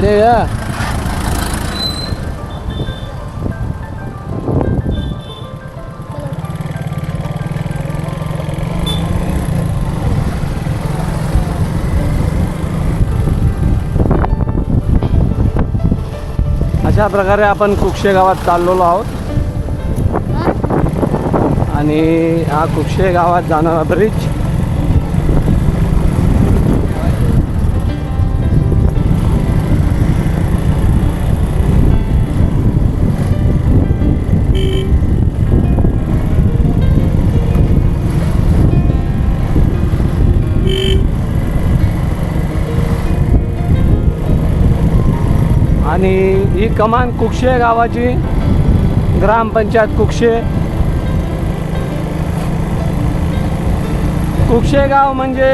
Ready का अशा प्रकारे आपण कुक्षे गावात चाललेलो आहोत. आणि हा कुक्षे गावात जाणारा ब्रिज आणि ही कमान कुक्षे गावाची ग्रामपंचायत कुक्षे कुक्षे गाव म्हणजे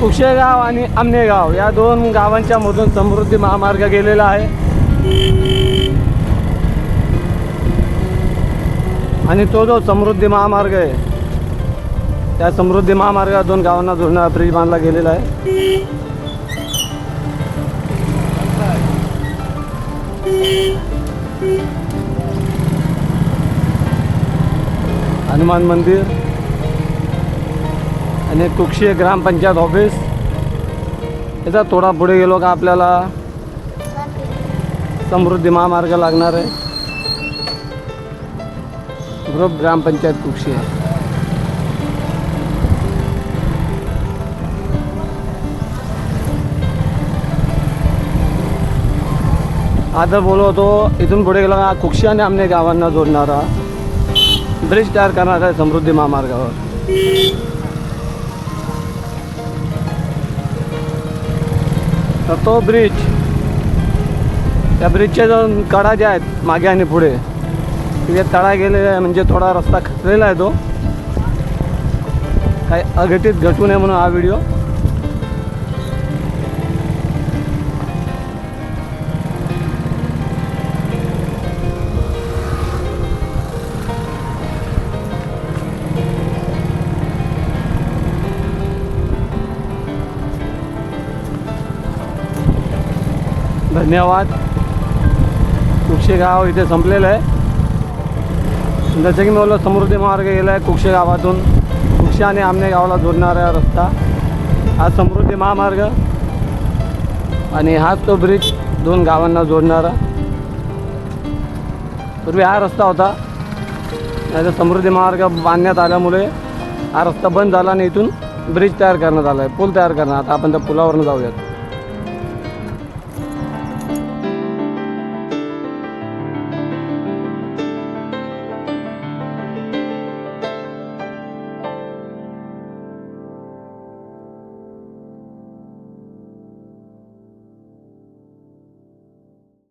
कुक्षे गाव आणि आमनेगाव या दोन गावांच्या मधून समृद्धी महामार्ग गेलेला आहे. आणि तो जो समृद्धी महामार्ग आहे त्या समृद्धी महामार्गात दोन गावांना जोडणारा ब्रिज बांधला गेलेला आहे. हनुमान मंदिर आणि कुक्षी ग्रामपंचायत ऑफिस. याचा थोडा पुढे गेलो का आपल्याला समृद्धी महामार्ग लागणार आहे. ग्रुप ग्रामपंचायत कुक्षी आहे. आता बोलवतो इथून पुढे गेला का कुक्षी आणि आमने गावांना जोडणारा ब्रिज तयार करणार आहे समृद्धी महामार्गावर तर तो ब्रिज त्या ब्रिजच्या जाऊन कडा ज्या आहेत मागे आणि पुढे तिथे तळा गेलेला आहे म्हणजे थोडा रस्ता खचलेला आहे तो. काही अघटित घटू नये म्हणून हा व्हिडिओ धन्यवाद. कुक्षे गाव इथे संपलेलं आहे. जसं की मी बोललो समृद्धी मार्ग गेला आहे कुक्षे गावातून कुक्षे आणि आमने गावाला जोडणारा रस्ता. हा समृद्धी महामार्ग. आणि हाच तो ब्रिज दोन गावांना जोडणारा. पूर्वी हा रस्ता होता. नाही समृद्धी महामार्ग बांधण्यात आल्यामुळे हा रस्ता बंद झाला आणि इथून ब्रिज तयार करण्यात आला आहे पूल तयार करण्यात आता आपण त्या पुलावरनं जाऊयात.